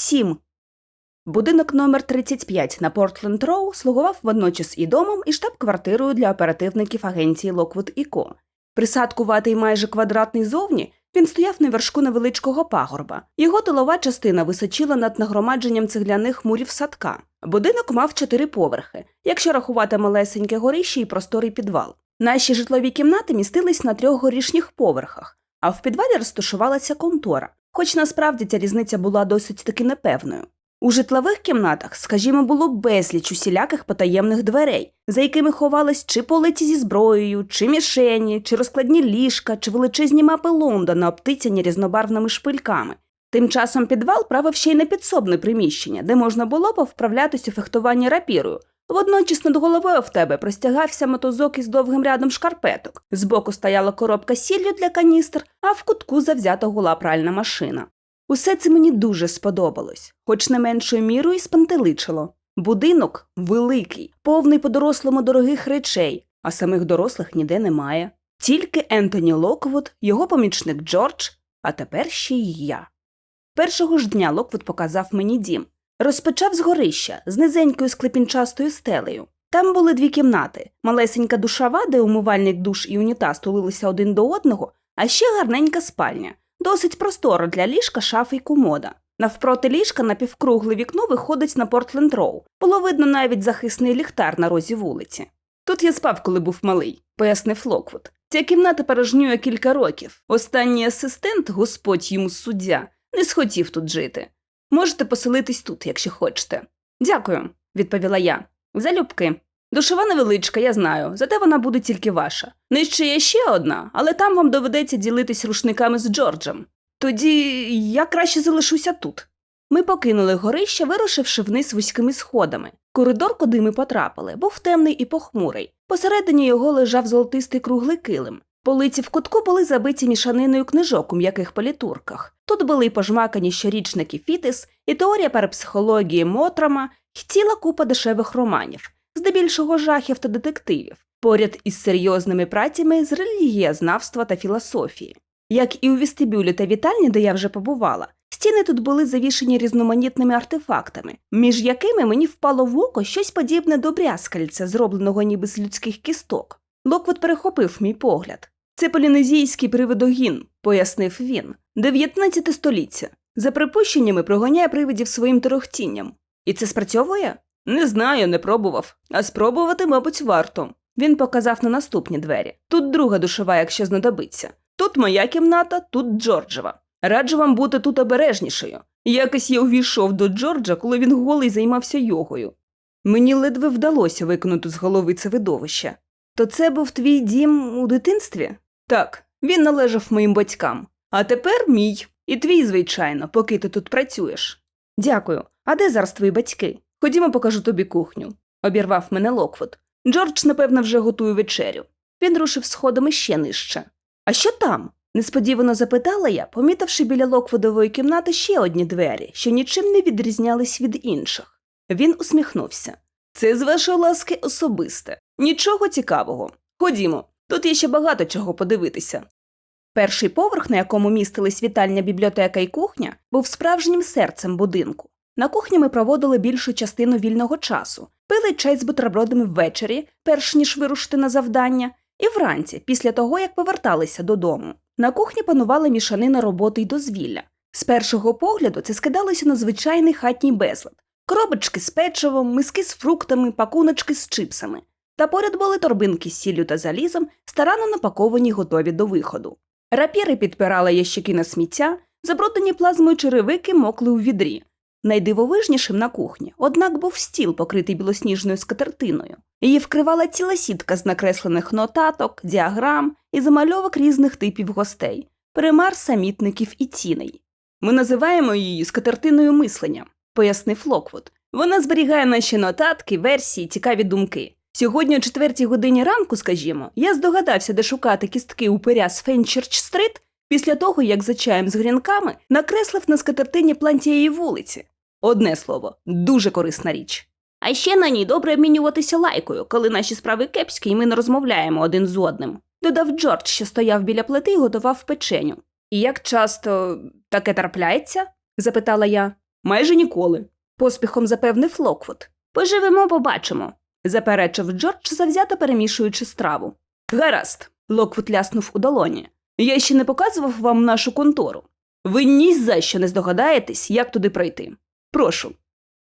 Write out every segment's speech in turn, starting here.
7. Будинок номер 35 на Портленд Роу слугував водночас і домом, і штаб-квартирою для оперативників агенції Локвуд і Ко. Присадкуватий майже квадратний зовні, він стояв на вершку невеличкого пагорба. Його тилова частина височила над нагромадженням цегляних мурів садка. Будинок мав чотири поверхи, якщо рахувати малесеньке горище і просторий підвал. Наші житлові кімнати містились на трьох горішніх поверхах, а в підвалі розташувалася контора, хоч насправді ця різниця була досить таки непевною. У житлових кімнатах, скажімо, було безліч усіляких потаємних дверей, за якими ховались чи полиці зі зброєю, чи мішені, чи розкладні ліжка, чи величезні мапи Лондона, обтицяні різнобарвними шпильками. Тим часом підвал правив ще й непідсобне приміщення, де можна було повправлятись у фехтуванні рапірою. Водночас над головою в тебе простягався мотузок із довгим рядом шкарпеток. Збоку стояла коробка сіллю для каністр, а в кутку завзята гула пральна машина. Усе це мені дуже сподобалось, хоч не меншою мірою і спантеличило. Будинок великий, повний по-дорослому дорогих речей, а самих дорослих ніде немає. Тільки Ентоні Локвуд, його помічник Джордж, а тепер ще й я. Першого ж дня Локвуд показав мені дім. Розпочав з горища, з низенькою склепінчастою стелею. Там були дві кімнати: малесенька душова, де умивальник душ і унітаз тулилися один до одного, а ще гарненька спальня, досить просторо для ліжка, шафи й комода. Навпроти ліжка на півкругле вікно виходить на Портленд Роу. Було видно навіть захисний ліхтар на розі вулиці. Тут я спав, коли був малий, пояснив Локвуд. Ця кімната порожнює кілька років. Останній асистент, господь йому суддя, не схотів тут жити. Можете поселитись тут, якщо хочете. Дякую, відповіла я. Залюбки. Душова невеличка, я знаю, зате вона буде тільки ваша. Нижче є ще одна, але там вам доведеться ділитись рушниками з Джорджем. Тоді я краще залишуся тут. Ми покинули горище, вирушивши вниз вузькими сходами. Коридор, куди ми потрапили, був темний і похмурий. Посередині його лежав золотистий круглий килим. Полиці в кутку були забиті мішаниною книжок у м'яких політурках. Тут були пожмакані щорічники Фітис, і теорія парапсихології Мотрама, і ціла купа дешевих романів, здебільшого жахів та детективів, поряд із серйозними працями з релігієзнавства та філософії. Як і у вестибюлі та вітальні, де я вже побувала, стіни тут були завішені різноманітними артефактами, між якими мені впало в око щось подібне до брязкальця, зробленого ніби з людських кісток. Локвуд перехопив мій погляд. Це полінезійський привидогін, пояснив він, 19 століття. За припущеннями проганяє привидів своїм торохтінням. І це спрацьовує? Не знаю, не пробував. А спробувати, мабуть, варто. Він показав на наступні двері. Тут друга душова, якщо знадобиться. Тут моя кімната, тут Джорджева. Раджу вам бути тут обережнішою. Якось я увійшов до Джорджа, коли він голий займався йогою. Мені ледве вдалося виконати з голови це видовище. То це був твій дім у дитинстві? Так, він належав моїм батькам. А тепер мій. І твій, звичайно, поки ти тут працюєш. Дякую. А де зараз твої батьки? Ходімо, покажу тобі кухню. Обірвав мене Локвуд. Джордж, напевно, вже готує вечерю. Він рушив сходами ще нижче. А що там? несподівано запитала я, помітивши біля Локвудової кімнати ще одні двері, що нічим не відрізнялись від інших. Він усміхнувся. Це з вашої ласки особисте. Нічого цікавого. Ходімо, тут є ще багато чого подивитися. Перший поверх, на якому містились вітальня бібліотека і кухня, був справжнім серцем будинку. На кухні ми проводили більшу частину вільного часу, пили чай з бутербродами ввечері, перш ніж вирушити на завдання, і вранці, після того, як поверталися додому. На кухні панувала мішанина роботи й дозвілля. З першого погляду це скидалося на звичайний хатній безлад коробочки з печивом, миски з фруктами, пакуночки з чипсами. Та поряд були торбинки з сіллю та залізом, старанно напаковані готові до виходу. Рапіри підпирали ящики на сміття, забруднені плазмою черевики мокли у відрі. Найдивовижнішим на кухні, однак, був стіл, покритий білосніжною скатертиною. Її вкривала ціла сітка з накреслених нотаток, діаграм і замальовок різних типів гостей, примар самітників і ціней. Ми називаємо її скатертиною мислення, пояснив Локвуд. Вона зберігає наші нотатки, версії, цікаві думки. Сьогодні о четвертій годині ранку, скажімо, я здогадався, де шукати кістки упиря з Фенчерч-стрит після того, як за чаєм з грінками накреслив на скатертині план тієї вулиці. Одне слово, дуже корисна річ. А ще на ній добре обмінюватися лайкою, коли наші справи кепські і ми не розмовляємо один з одним. Додав Джордж, що стояв біля плити і готував печеню. І як часто таке трапляється? запитала я. Майже ніколи. Поспіхом запевнив Локвуд. Поживемо, побачимо, заперечив Джордж, завзято перемішуючи страву. Гаразд, Локвуд ляснув у долоні. Я ще не показував вам нашу контору. Ви ні за що не здогадаєтесь, як туди пройти. Прошу.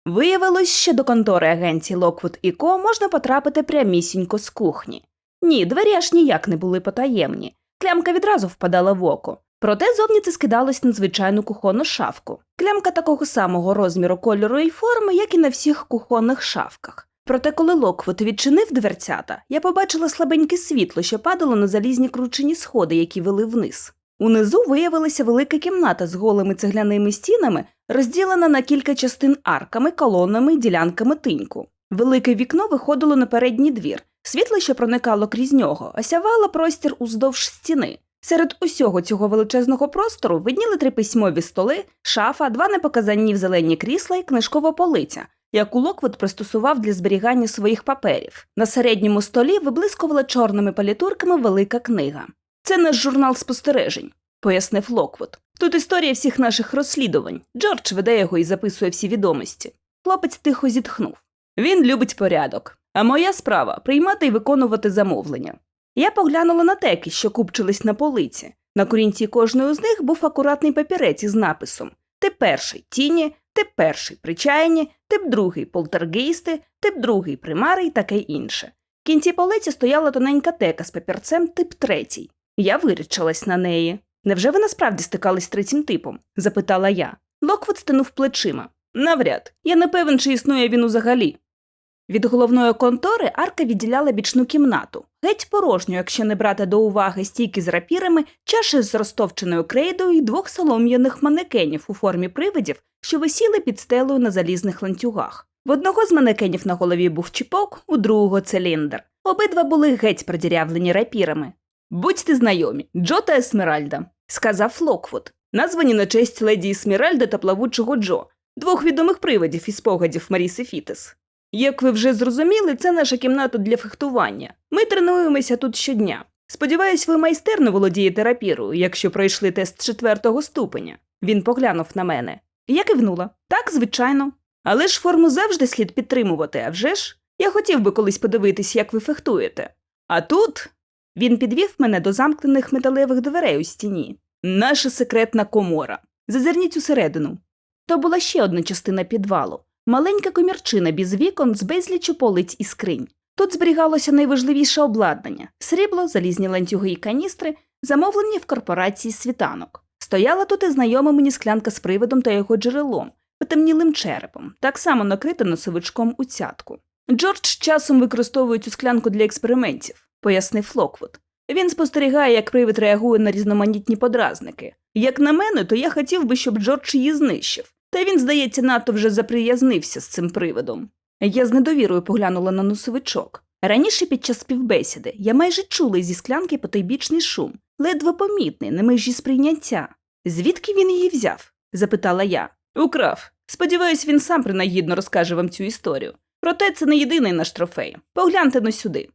Виявилось, що до контори агенції Локвуд і Ко можна потрапити прямісінько з кухні. Ні, двері аж ніяк не були потаємні. Клямка відразу впадала в око. Проте зовні це скидалось на звичайну кухонну шафку. Клямка такого самого розміру кольору і форми, як і на всіх кухонних шафках. Проте, коли Локвуд відчинив дверцята, я побачила слабеньке світло, що падало на залізні кручені сходи, які вели вниз. Унизу виявилася велика кімната з голими цегляними стінами, розділена на кілька частин арками, колонами й ділянками тиньку. Велике вікно виходило на передній двір. Світло, що проникало крізь нього, осявало простір уздовж стіни. Серед усього цього величезного простору видніли три письмові столи, шафа, два непоказанні в зелені крісла і книжкова полиця, яку Локвуд пристосував для зберігання своїх паперів. На середньому столі виблискувала чорними палітурками велика книга. Це наш журнал спостережень, пояснив Локвуд. Тут історія всіх наших розслідувань. Джордж веде його і записує всі відомості. Хлопець тихо зітхнув. Він любить порядок. А моя справа приймати і виконувати замовлення. Я поглянула на теки, що купчились на полиці. На корінці кожної з них був акуратний папірець із написом Тип перший тіні, тип перший причаяні, тип другий полтергейсти, тип другий примари і таке інше. В кінці полиці стояла тоненька тека з папірцем тип третій. Я вирічилась на неї. Невже ви насправді стикались з третім типом? запитала я. Локвуд стинув плечима. Навряд. Я не певен, чи існує він узагалі. Від головної контори арка відділяла бічну кімнату, геть порожню, якщо не брати до уваги стійки з рапірами, чаші з розтовченою крейдою і двох солом'яних манекенів у формі привидів, що висіли під стелею на залізних ланцюгах. В одного з манекенів на голові був чіпок, у другого циліндр. Обидва були геть продірявлені рапірами. Будьте знайомі, Джо та Есмеральда, сказав Локвуд, названі на честь леді Есмеральди та плавучого Джо, двох відомих привидів і спогадів Маріси Фітес. Як ви вже зрозуміли, це наша кімната для фехтування. Ми тренуємося тут щодня. Сподіваюсь, ви майстерно володієте рапірою, якщо пройшли тест четвертого ступеня. Він поглянув на мене. Я кивнула. Так, звичайно. Але ж форму завжди слід підтримувати, а вже ж? Я хотів би колись подивитись, як ви фехтуєте. А тут він підвів мене до замкнених металевих дверей у стіні. Наша секретна комора. Зазирніть усередину. То була ще одна частина підвалу. Маленька комірчина без вікон з безліччю полиць і скринь. Тут зберігалося найважливіше обладнання срібло, залізні ланцюги і каністри, замовлені в корпорації світанок. Стояла тут і знайома мені склянка з привидом та його джерелом, потемнілим черепом, так само накрита носовичком у цятку. Джордж часом використовує цю склянку для експериментів, пояснив Локвуд. Він спостерігає, як привид реагує на різноманітні подразники. Як на мене, то я хотів би, щоб Джордж її знищив. Та він, здається, надто вже заприязнився з цим привидом. Я з недовірою поглянула на носовичок. Раніше під час співбесіди я майже чула зі склянки потойбічний шум, ледве помітний, на межі сприйняття. Звідки він її взяв? запитала я. Украв. Сподіваюсь, він сам принагідно розкаже вам цю історію. Проте це не єдиний наш трофей. Погляньте но сюди.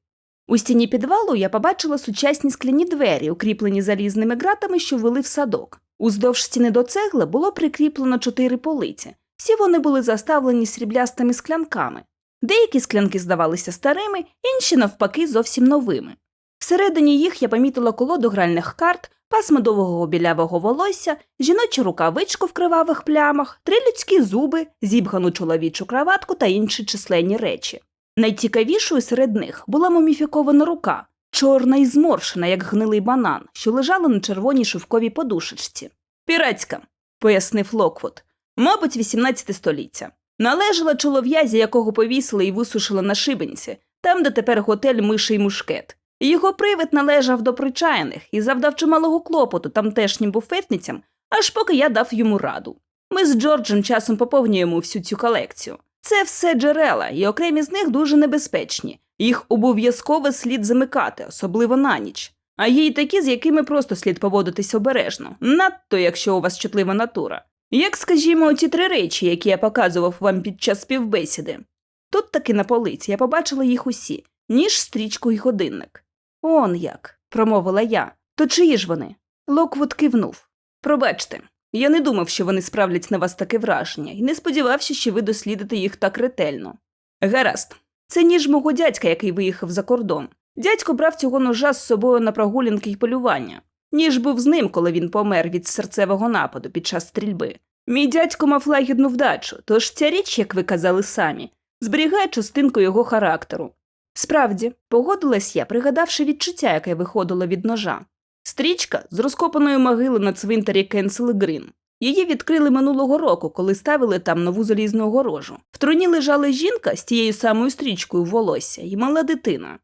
У стіні підвалу я побачила сучасні скляні двері, укріплені залізними ґратами, що вели в садок. Уздовж стіни до цегли було прикріплено чотири полиці. Всі вони були заставлені сріблястими склянками. Деякі склянки здавалися старими, інші, навпаки, зовсім новими. Всередині їх я помітила колоду гральних карт, пас медового білявого волосся, жіночу рукавичку в кривавих плямах, три людські зуби, зібгану чоловічу краватку та інші численні речі. Найцікавішою серед них була муміфікована рука, чорна і зморшена, як гнилий банан, що лежала на червоній шовковій подушечці. Піратська, пояснив Локвуд, мабуть, 18 століття. Належала чолов'язі, якого повісили і висушили на шибенці, там, де тепер готель миші й мушкет. Його привид належав до причаяних і завдав чималого клопоту тамтешнім буфетницям, аж поки я дав йому раду. Ми з Джорджем часом поповнюємо всю цю колекцію. Це все джерела, і окремі з них дуже небезпечні. Їх обов'язково слід замикати, особливо на ніч. А є й такі, з якими просто слід поводитись обережно, надто якщо у вас чутлива натура. Як, скажімо, ті три речі, які я показував вам під час співбесіди. Тут таки на полиці я побачила їх усі, ніж стрічку й годинник. Он як, промовила я. То чиї ж вони? Локвуд кивнув. Пробачте, Я не думав, що вони справлять на вас таке враження, і не сподівався, що ви дослідите їх так ретельно. Гаразд, це ніж мого дядька, який виїхав за кордон. Дядько брав цього ножа з собою на прогулянки й полювання. Ніж був з ним, коли він помер від серцевого нападу під час стрільби. Мій дядько мав лагідну вдачу, тож ця річ, як ви казали самі, зберігає частинку його характеру. Справді, погодилась я, пригадавши відчуття, яке виходило від ножа. Стрічка з розкопаної могили на цвинтарі Кенсел Грин. Її відкрили минулого року, коли ставили там нову залізну огорожу. В труні лежала жінка з тією самою стрічкою в волосся і мала дитина.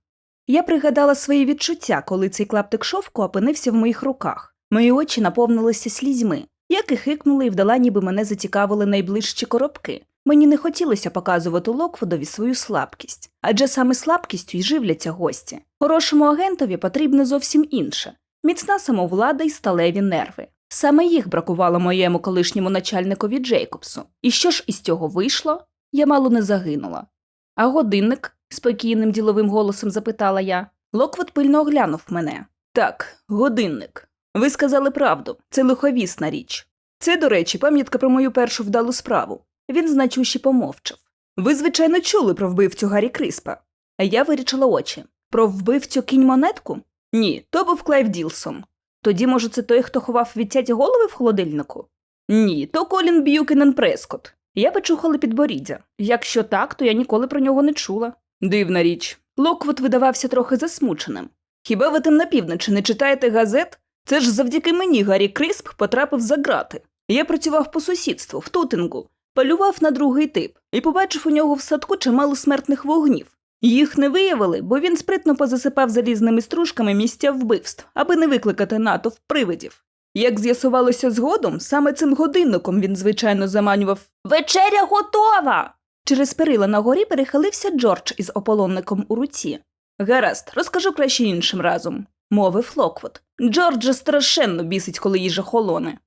Я пригадала свої відчуття, коли цей клаптик шовку опинився в моїх руках. Мої очі наповнилися слізьми. Я кихикнула і вдала, ніби мене зацікавили найближчі коробки. Мені не хотілося показувати Локвудові свою слабкість, адже саме слабкістю й живляться гості. Хорошому агентові потрібно зовсім інше міцна самовлада й сталеві нерви. Саме їх бракувало моєму колишньому начальникові Джейкобсу. І що ж із цього вийшло? Я мало не загинула. А годинник? спокійним діловим голосом запитала я. Локвуд пильно оглянув мене. Так, годинник. Ви сказали правду, це лиховісна річ. Це, до речі, пам'ятка про мою першу вдалу справу. Він значуще помовчав. Ви, звичайно, чули про вбивцю Гаррі Криспа. Я вирічила очі. Про вбивцю кінь монетку? Ні, то був Клайв Ділсон. Тоді, може, це той, хто ховав відтяті голови в холодильнику? Ні, то Колін Б'юкенен Прескот. Я почухала підборіддя. Якщо так, то я ніколи про нього не чула. Дивна річ. Локвуд видавався трохи засмученим. Хіба ви там на півночі не читаєте газет? Це ж завдяки мені Гаррі Крисп потрапив за грати. Я працював по сусідству в Тутингу, полював на другий тип і побачив у нього в садку чимало смертних вогнів. Їх не виявили, бо він спритно позасипав залізними стружками місця вбивств, аби не викликати натовп привидів. Як з'ясувалося згодом, саме цим годинником він, звичайно, заманював Вечеря готова! Через перила на горі перехилився Джордж із ополонником у руці. Гаразд, розкажу краще іншим разом, мовив Локвуд. Джорджа страшенно бісить, коли їжа холоне.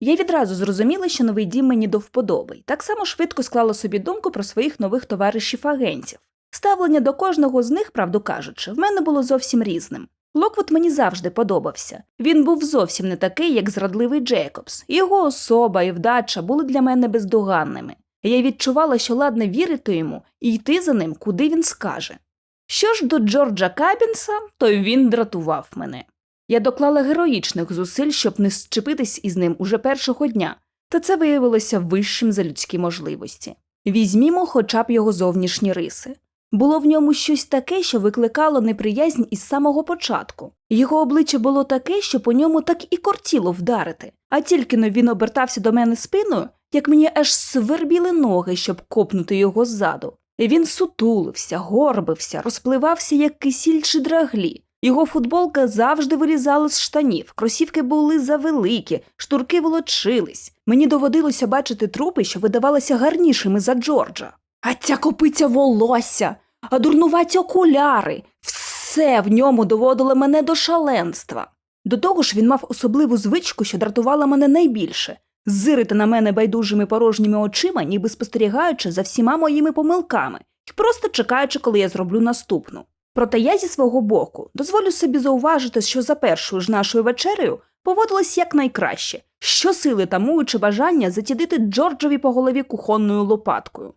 Я відразу зрозуміла, що новий дім мені до вподоби, й так само швидко склала собі думку про своїх нових товаришів-агентів. Ставлення до кожного з них, правду кажучи, в мене було зовсім різним. Локвуд мені завжди подобався. Він був зовсім не такий, як зрадливий Джейкобс. Його особа і вдача були для мене бездоганними. Я відчувала, що ладне вірити йому і йти за ним, куди він скаже. Що ж до Джорджа Кабінса, то він дратував мене. Я доклала героїчних зусиль, щоб не зчепитись із ним уже першого дня, та це виявилося вищим за людські можливості. Візьмімо хоча б його зовнішні риси. Було в ньому щось таке, що викликало неприязнь із самого початку. Його обличчя було таке, що по ньому так і кортіло вдарити, а тільки но він обертався до мене спиною, як мені аж свербіли ноги, щоб копнути його ззаду. І він сутулився, горбився, розпливався, як кисіль чи драглі. Його футболка завжди вилізала з штанів, кросівки були завеликі, штурки волочились. Мені доводилося бачити трупи, що видавалися гарнішими за Джорджа. А ця копиця волосся, а дурнуваті окуляри. Все в ньому доводило мене до шаленства. До того ж, він мав особливу звичку, що дратувала мене найбільше зирити на мене байдужими порожніми очима, ніби спостерігаючи за всіма моїми помилками і просто чекаючи, коли я зроблю наступну. Проте я зі свого боку дозволю собі зауважити, що за першою ж нашою вечерею поводилась якнайкраще, щосили тамуючи бажання затідити Джорджові по голові кухонною лопаткою.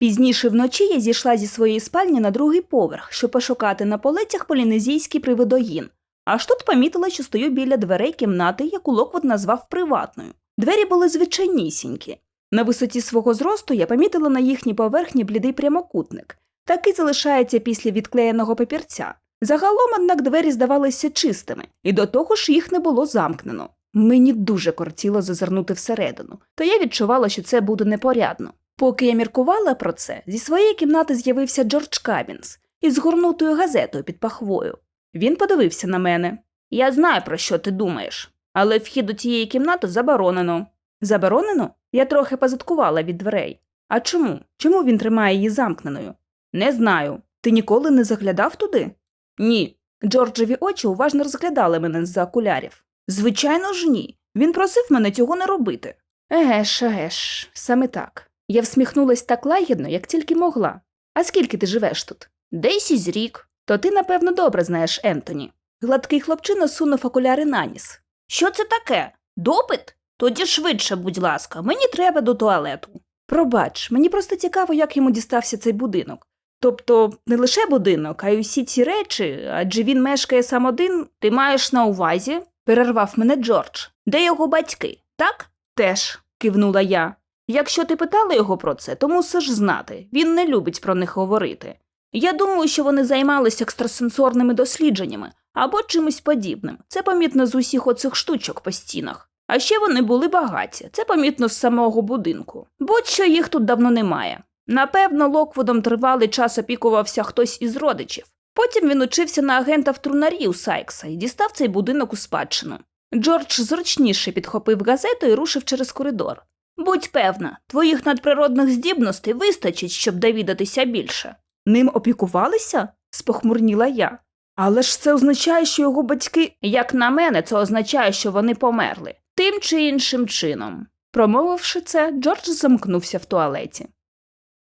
Пізніше вночі я зійшла зі своєї спальні на другий поверх, щоб пошукати на полицях полінезійський привидогін. Аж тут помітила, що стою біля дверей кімнати, яку Локвуд назвав приватною. Двері були звичайнісінькі. На висоті свого зросту я помітила на їхній поверхні блідий прямокутник. Такий залишається після відклеєного папірця. Загалом, однак, двері здавалися чистими, і до того ж їх не було замкнено. Мені дуже кортіло зазирнути всередину, та я відчувала, що це буде непорядно. Поки я міркувала про це, зі своєї кімнати з'явився Джордж Кабінс із згорнутою газетою під пахвою. Він подивився на мене. Я знаю, про що ти думаєш, але вхід до тієї кімнати заборонено. Заборонено? Я трохи позадкувала від дверей. А чому? Чому він тримає її замкненою? Не знаю. Ти ніколи не заглядав туди? Ні. Джорджеві очі уважно розглядали мене з-за окулярів. Звичайно ж, ні. Він просив мене цього не робити. Еге ж, еге ж, саме так. Я всміхнулась так лагідно, як тільки могла. А скільки ти живеш тут? Десь із рік. То ти, напевно, добре знаєш Ентоні. Гладкий хлопчина сунув окуляри на ніс. Що це таке? Допит? Тоді швидше, будь ласка, мені треба до туалету. Пробач, мені просто цікаво, як йому дістався цей будинок. Тобто не лише будинок, а й усі ці речі, адже він мешкає сам один, ти маєш на увазі, перервав мене Джордж. Де його батьки, так? Теж, кивнула я. Якщо ти питала його про це, то мусиш знати. Він не любить про них говорити. Я думаю, що вони займалися екстрасенсорними дослідженнями або чимось подібним. Це помітно з усіх оцих штучок по стінах. А ще вони були багаті, це помітно з самого будинку. Будь-що їх тут давно немає. Напевно, Локвудом тривалий час опікувався хтось із родичів. Потім він учився на агента в трунарі у Сайкса і дістав цей будинок у спадщину. Джордж зручніше підхопив газету і рушив через коридор. Будь певна, твоїх надприродних здібностей вистачить, щоб довідатися більше. Ним опікувалися? спохмурніла я. Але ж це означає, що його батьки. Як на мене, це означає, що вони померли тим чи іншим чином. Промовивши це, Джордж замкнувся в туалеті.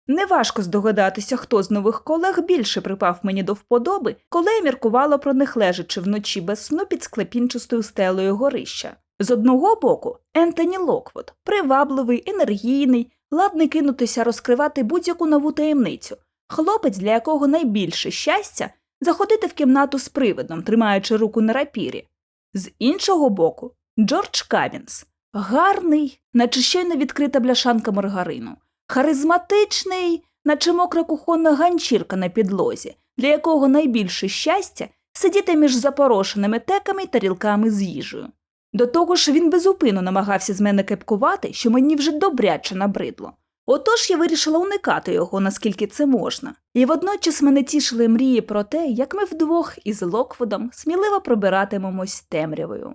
Неважко здогадатися, хто з нових колег більше припав мені до вподоби, коли я міркувала про них лежачи вночі без сну під склепінчастою стелею горища. З одного боку, Ентоні Локвуд, привабливий, енергійний, ладний кинутися розкривати будь-яку нову таємницю, хлопець, для якого найбільше щастя заходити в кімнату з привидом, тримаючи руку на рапірі. З іншого боку, Джордж Кавінс, гарний, наче щойно відкрита бляшанка маргарину, харизматичний, наче мокра кухонна ганчірка на підлозі, для якого найбільше щастя сидіти між запорошеними теками й тарілками з їжею. До того ж, він безупинно намагався з мене кепкувати, що мені вже добряче набридло. Отож я вирішила уникати його, наскільки це можна, і водночас мене тішили мрії про те, як ми вдвох із Локвудом сміливо пробиратимемось темрявою.